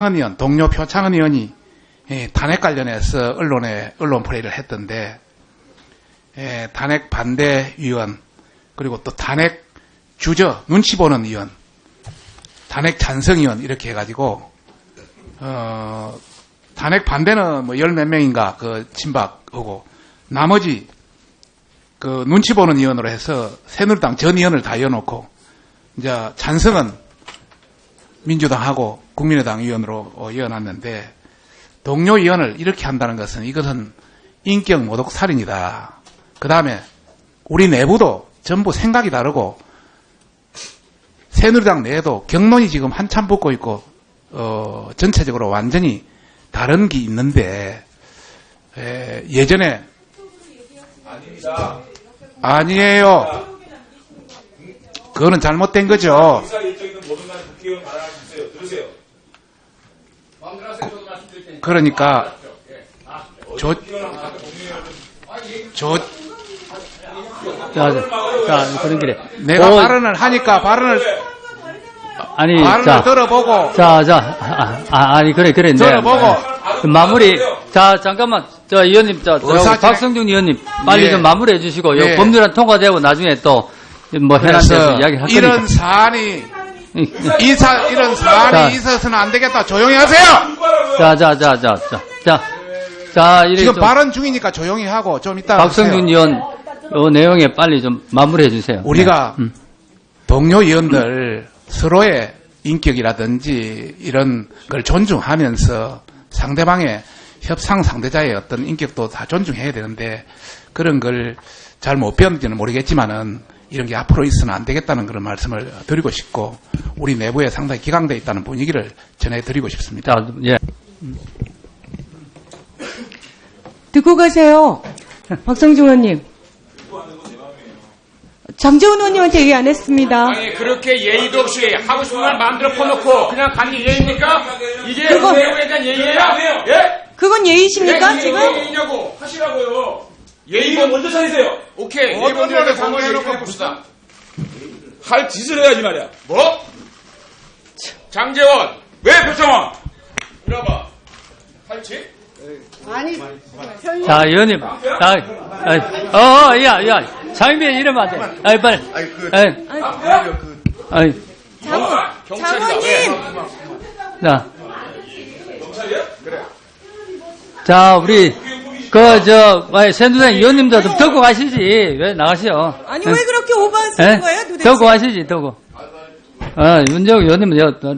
표창은 의원, 동료 표창은 의원이 예, 탄핵 관련해서 언론에 언론 플레이를 했던데 예, 탄핵 반대 위원 그리고 또 탄핵 주저 눈치 보는 의원, 탄핵 찬성 의원 이렇게 해가지고 어, 탄핵 반대는 뭐 열 몇 명인가 그 친박하고 나머지 그 눈치 보는 의원으로 해서 새누리당 전 의원을 다 이어놓고 이제 찬성은 민주당하고 국민의당 의원으로 어, 이어놨는데 동료 의원을 이렇게 한다는 것은 이것은 인격 모독 살인이다. 그 다음에 우리 내부도 전부 생각이 다르고 새누리당 내에도 경론이 지금 한참 붙고 있고 어, 전체적으로 완전히 다른 게 있는데 에, 예전에 아니에요. 그거는 잘못된 거죠. 의사 일정 있는 모든 날 국회의원 발언할 수 있어요. 들으세요. 그러니까 조, 조, 자, 자, 자, 그런 길에. 내가 어, 발언을 하니까 발언을 아니, 발언을 자, 들어보고 자, 자, 아, 아, 아니, 그래, 그래. 네. 들어보고 그 마무리. 자, 잠깐만. 저, 의원님, 저, 저 의사- 박성준 의원님, 빨리 예. 좀 마무리해 주시고, 예. 요 법률안 통과되고 나중에 또, 뭐, 데서 이야기 할 이런 거니까. 사안이 이 사 이런 사안이 자. 있어서는 안 되겠다. 조용히 하세요. 자, 자, 자, 자, 자, 자. 자, 이래 지금 좀 발언 중이니까 조용히 하고 좀 이따 박성준 의원, 요 내용에 빨리 좀 마무리해 주세요. 우리가 네. 음. 동료 의원들 서로의 인격이라든지 이런 걸 존중하면서 상대방의 협상 상대자의 어떤 인격도 다 존중해야 되는데 그런 걸 잘 못 배웠는지는 모르겠지만은 이런 게 앞으로 있어서는 안 되겠다는 그런 말씀을 드리고 싶고 우리 내부에 상당히 기강되어 있다는 분위기를 전해드리고 싶습니다. 자, 예. 듣고 가세요. 박성중 의원님. 장재훈 의원님한테 얘기 안 했습니다. 아니 그렇게 예의도 없이 하고 싶은 말 마음대로 퍼놓고 그냥 가는 게 예의입니까? 이게 그거- 내용에 대한 예의예요? 예? 그건 예의십니까, 예, 지금? 예의냐고 하시라고요. 예의가 먼저 차리세요. 오케이. 어떤 예의를 얘기해 봅시다. 할 짓을 해야지 말이야. 뭐? 장재원 왜 표창원? 이리 와봐. 할지? 자, 의원님. 자, 어, 어, 야, 야. 장비에 이러면 안 돼. 아이, 빨리. 아이, 아이, 경찰이다. 왜? 자. 자, 우리, 그, 저, 아이, 새누리당 의원님도 좀 듣고 가시지. 왜 나가시오? 아니, 왜 그렇게 오버하시는 예? 거예요, 도대체? 듣고 가시지, 듣고. 어, 윤정 의원님은 여, 너,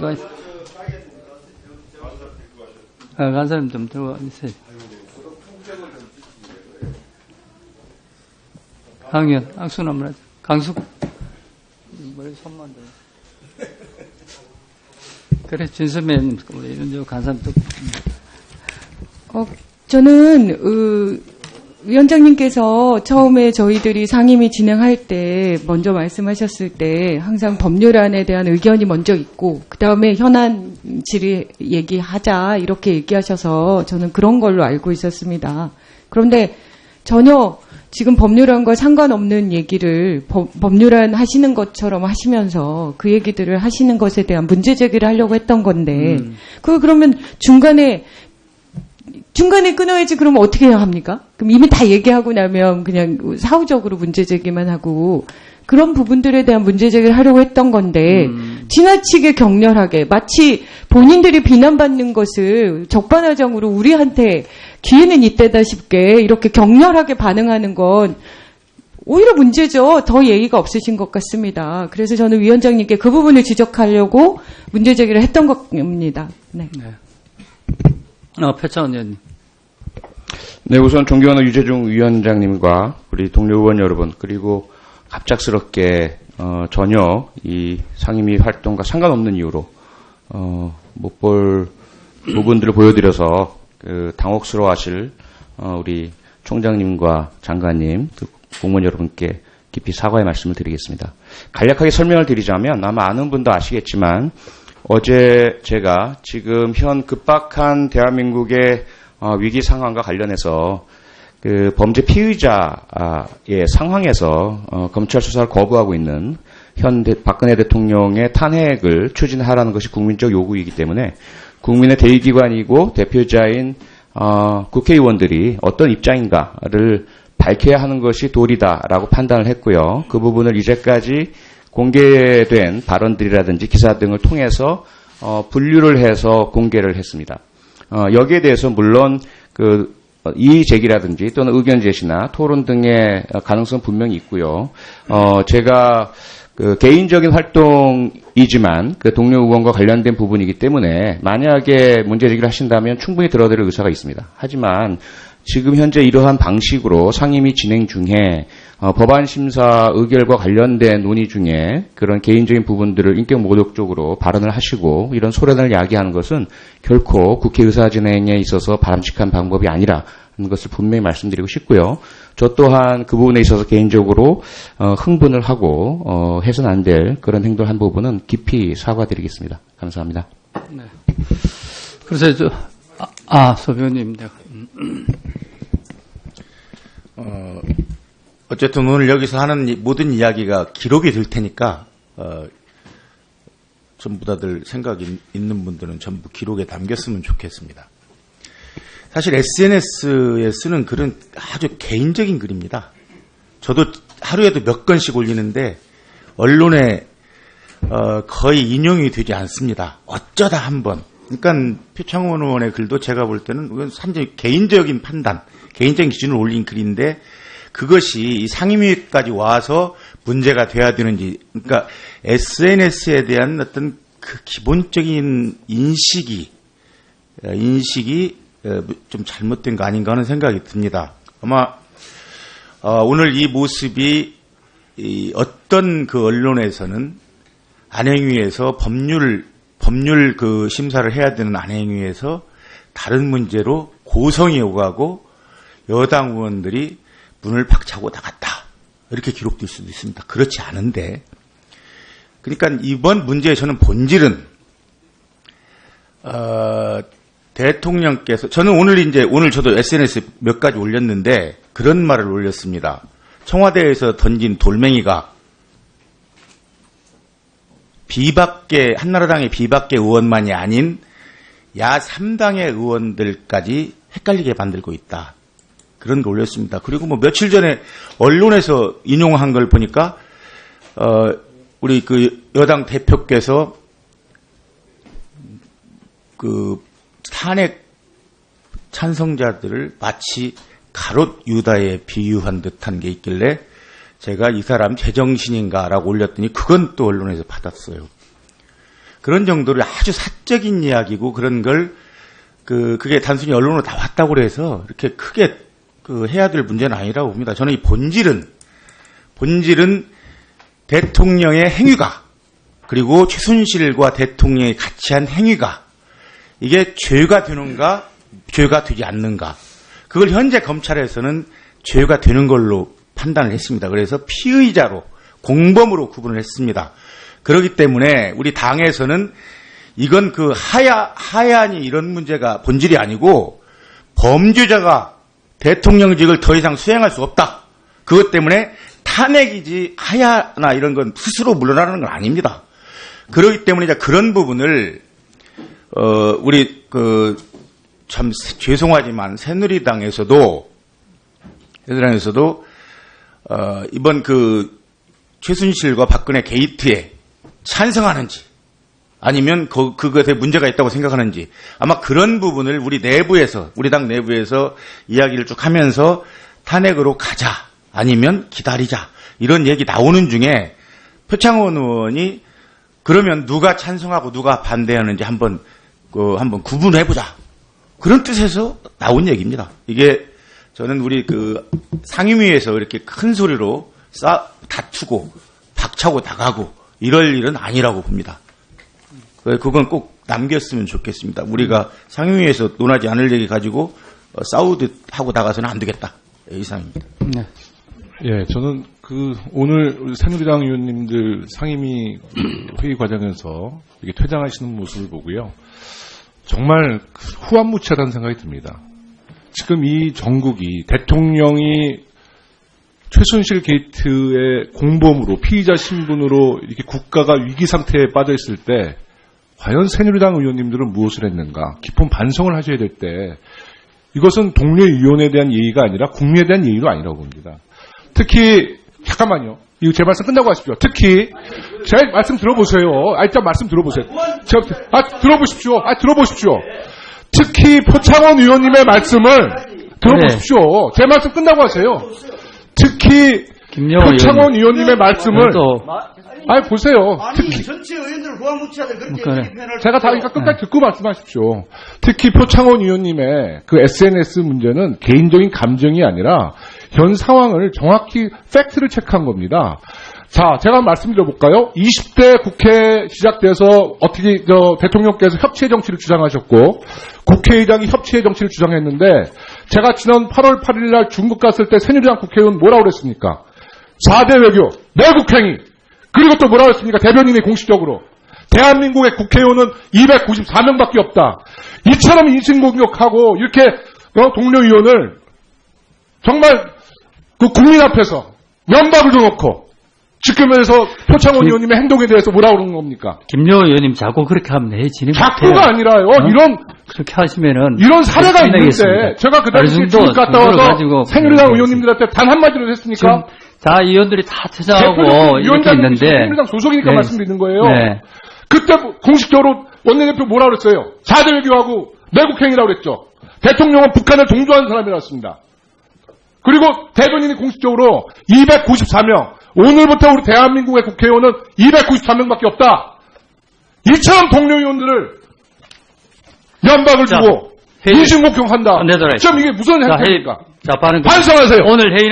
너, 어, 간 사람 좀 들고 있어요. 강현, 악수나 라 강숙. 머리 손만 들 그래, 진수면, 우리 윤정 간 사람 듣고. 어, 저는, 어, 위원장님께서 처음에 저희들이 상임위 진행할 때 먼저 말씀하셨을 때 항상 법률안에 대한 의견이 먼저 있고 그 다음에 현안 질의 얘기하자 이렇게 얘기하셔서 저는 그런 걸로 알고 있었습니다. 그런데 전혀 지금 법률안과 상관없는 얘기를 법, 법률안 하시는 것처럼 하시면서 그 얘기들을 하시는 것에 대한 문제 제기를 하려고 했던 건데 그 그러면 중간에 중간에 끊어야지 그러면 어떻게 해야 합니까? 그럼 이미 다 얘기하고 나면 그냥 사후적으로 문제 제기만 하고 그런 부분들에 대한 문제 제기를 하려고 했던 건데 지나치게 격렬하게 마치 본인들이 비난받는 것을 적반하장으로 우리한테 기회는 이때다 싶게 이렇게 격렬하게 반응하는 건 오히려 문제죠. 더 예의가 없으신 것 같습니다. 그래서 저는 위원장님께 그 부분을 지적하려고 문제 제기를 했던 겁니다. 네. 어, 표창원 의원님. 네, 우선 존경하는 유재중 위원장님과 우리 동료 의원 여러분, 그리고 갑작스럽게 어, 전혀 이 상임위 활동과 상관없는 이유로 어, 못 볼 부분들을 보여드려서 그 당혹스러워하실 어, 우리 총장님과 장관님, 또 공무원 여러분께 깊이 사과의 말씀을 드리겠습니다. 간략하게 설명을 드리자면 아마 아는 분도 아시겠지만 어제 제가 지금 현 급박한 대한민국의 어, 위기 상황과 관련해서 그 범죄 피의자의 상황에서 어, 검찰 수사를 거부하고 있는 현 대- 박근혜 대통령의 탄핵을 추진하라는 것이 국민적 요구이기 때문에 국민의 대의기관이고 대표자인 어, 국회의원들이 어떤 입장인가를 밝혀야 하는 것이 도리다라고 판단을 했고요. 그 부분을 이제까지 공개된 발언들이라든지 기사 등을 통해서 어, 분류를 해서 공개를 했습니다. 어, 여기에 대해서 물론 그 어, 이의 제기라든지 또는 의견 제시나 토론 등의 가능성 분명히 있고요. 어, 제가 그 개인적인 활동이지만 그 동료 의원과 관련된 부분이기 때문에 만약에 문제 제기를 하신다면 충분히 들어드릴 의사가 있습니다. 하지만 지금 현재 이러한 방식으로 상임위 진행 중에 어, 법안 심사 의결과 관련된 논의 중에 그런 개인적인 부분들을 인격 모독적으로 발언을 하시고 이런 소란을 야기하는 것은 결코 국회 의사 진행에 있어서 바람직한 방법이 아니라 하는 것을 분명히 말씀드리고 싶고요. 저 또한 그 부분에 있어서 개인적으로 어, 흥분을 하고 어, 해서는 안될 그런 행동을 한 부분은 깊이 사과드리겠습니다. 감사합니다. 그래서 저, 아, 아 소변님, 내가. 음, 어, 어쨌든 오늘 여기서 하는 이- 모든 이야기가 기록이 될 테니까 어, 전부 다들 생각이 있는 분들은 전부 기록에 담겼으면 좋겠습니다. 사실 SNS에 쓰는 글은 아주 개인적인 글입니다. 저도 하루에도 몇 건씩 올리는데 언론에 어, 거의 인용이 되지 않습니다. 어쩌다 한 번. 그러니까 표창원 의원의 글도 제가 볼 때는 완전히 개인적인 판단, 개인적인 기준을 올린 글인데 그것이 이 상임위까지 와서 문제가 돼야 되는지, 그러니까 SNS에 대한 어떤 그 기본적인 인식이 어, 인식이 어, 좀 잘못된 거 아닌가 하는 생각이 듭니다. 아마 어, 오늘 이 모습이 이 어떤 그 언론에서는 안행위에서 법률 법률 그 심사를 해야 되는 안행위에서 다른 문제로 고성이 오가고 여당 의원들이 문을 박차고 나갔다 이렇게 기록될 수도 있습니다. 그렇지 않은데 그러니까 이번 문제의 저는 본질은 어, 대통령께서 저는 오늘 이제 오늘 저도 SNS 몇 가지 올렸는데 그런 말을 올렸습니다. 청와대에서 던진 돌멩이가 비박계 한나라당의 비박계 의원만이 아닌 야 3당의 의원들까지 헷갈리게 만들고 있다. 그런 거 올렸습니다. 그리고 뭐 며칠 전에 언론에서 인용한 걸 보니까 어 우리 그 여당 대표께서 그 탄핵 찬성자들을 마치 가롯 유다에 비유한 듯한 게 있길래 제가 이 사람 제정신인가라고 올렸더니 그건 또 언론에서 받았어요. 그런 정도로 아주 사적인 이야기고 그런 걸 그, 그게 단순히 언론으로 나왔다고 해서 이렇게 크게 그 해야 될 문제는 아니라고 봅니다. 저는 이 본질은, 본질은 대통령의 행위가, 그리고 최순실과 대통령이 같이 한 행위가, 이게 죄가 되는가, 죄가 되지 않는가. 그걸 현재 검찰에서는 죄가 되는 걸로 판단을 했습니다. 그래서 피의자로, 공범으로 구분을 했습니다. 그렇기 때문에 우리 당에서는 이건 그 하야, 하야니 이런 문제가 본질이 아니고 범죄자가 대통령직을 더 이상 수행할 수 없다. 그것 때문에 탄핵이지 하야나 이런 건 스스로 물러나는 건 아닙니다. 그렇기 때문에 이제 그런 부분을 어 우리 그 참 죄송하지만 새누리당에서도 새누리당에서도 어 이번 그 최순실과 박근혜 게이트에 찬성하는지 아니면 그, 그것에 문제가 있다고 생각하는지 아마 그런 부분을 우리 내부에서 우리 당 내부에서 이야기를 쭉 하면서 탄핵으로 가자 아니면 기다리자 이런 얘기 나오는 중에 표창원 의원이 그러면 누가 찬성하고 누가 반대하는지 한번 그 한번 구분해 보자 그런 뜻에서 나온 얘기입니다. 이게 저는 우리 그 상임위에서 이렇게 큰 소리로 싸 다투고 박차고 나가고 이럴 일은 아니라고 봅니다. 그- 그건 꼭 남겼으면 좋겠습니다. 우리가 상임위에서 논하지 않을 얘기 가지고 어, 싸우듯 하고 나가서는 안 되겠다. 예, 이상입니다. 네. 예, 저는 그 오늘 우리 새누리당 의원님들 상임위 회의 과정에서 이렇게 퇴장하시는 모습을 보고요. 정말 후한무치하다는 생각이 듭니다. 지금 이 전국이 대통령이 최순실 게이트의 공범으로 피의자 신분으로 이렇게 국가가 위기 상태에 빠져 있을 때 과연 새누리당 의원님들은 무엇을 했는가 깊은 반성을 하셔야 될 때 이것은 동료 의원에 대한 예의가 아니라 국민에 대한 예의도 아니라고 봅니다. 특히 잠깐만요. 이거 제 말씀 끝나고 하십시오. 특히 제 말씀 들어보세요. 아, 일단 말씀 들어보세요. 저, 아, 들어보십시오. 아, 들어보십시오. 특히 표창원 의원님의 말씀을 들어보십시오. 제 말씀 끝나고 하세요. 특히 김영호 표창원 의원님의 말씀을 또아 보세요. 아니 특히 전체 의원들 후한무치하들 그렇게 그래. 표현을 제가 다 그러니까 끝까지 듣고 말씀하십시오. 특히 표창원 의원님의 그 SNS 문제는 개인적인 감정이 아니라 현 상황을 정확히 팩트를 체크한 겁니다. 자, 제가 말씀드려볼까요? 20대 국회 시작돼서 어떻게 저 대통령께서 협치의 정치를 주장하셨고 국회의장이 협치의 정치를 주장했는데 제가 지난 8월 8일 날 중국 갔을 때 새누리당 국회의원 뭐라고 그랬습니까? 4대 외교, 내국행위, 그리고 또 뭐라고 했습니까? 대변인이 공식적으로. 대한민국의 국회의원은 294명밖에 없다. 이처럼 인신공격하고 이렇게 어, 동료 의원을 정말 그 국민 앞에서 면박을 줘놓고 지금에서 표창원 김- 의원님의 행동에 대해서 뭐라 그러는 겁니까? 김영호 의원님 자꾸 그렇게 하면 내 진행 자꾸가 아니라요. 어? 이런 그렇게 하시면은 이런 사례가 있는데. 제가 그 당시에 중국 갔다 와서 새누리당 끝내겠습니다. 의원님들한테 단 한마디로 지금 했습니까? 다 의원들이 다 대표님, 이렇게 있는데 새누리당 소속이니까 네. 말씀드리는 거예요. 네. 그때 공식적으로 원내대표 뭐라 그랬어요? 4대 외교하고 내국행위라고 그랬죠. 대통령은 북한을 동조하는 사람이라고 했습니다. 그리고 대변인이 공식적으로 294명, 오늘부터 우리 대한민국의 국회의원은 293명밖에 없다. 이처럼 동료 의원들을 연박을 자, 주고 회의- 인신공격한다. 지금 이게 무슨 자, 회의, 행태입니까? 자. 반성하세요. 오늘 회의는